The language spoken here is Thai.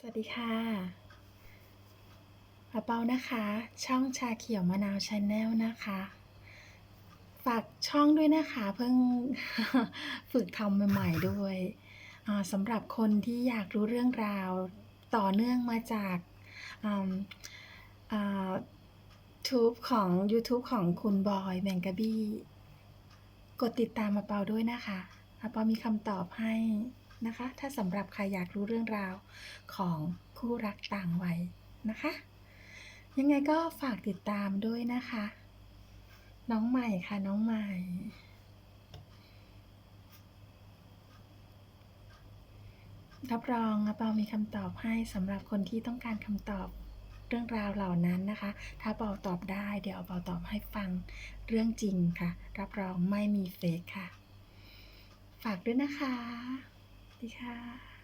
สวัสดีค่ะอาเปานะคะ ช่องชาเขียวมะนาวชาแนลนะคะ ฝากช่องด้วยนะคะ เพิ่งฝึกทำใหม่ๆด้วยอ่าสำหรับคนที่อยากรู้เรื่องราวต่อเนื่องมาจากอ่าทูบของ YouTube ของคุณบอยแมงกะบี้ กดติดตามอาเปาด้วยนะคะอาเปามีคำตอบให้ นะคะ ถ้าสำหรับใครอยากรู้เรื่องราวของคู่รักต่างวัยนะคะ ยังไงก็ฝากติดตามด้วยนะคะ น้องใหม่ค่ะน้องใหม่ รับรองอาเปามีคำตอบให้สำหรับคนที่ต้องการคำตอบเรื่องราวเหล่านั้นนะคะ ถ้าเปาตอบได้ เดี๋ยวเปาตอบให้ฟังเรื่องจริงค่ะ รับรองไม่มีเฟกค่ะ ฝากด้วยนะคะ สวัสดีค่ะ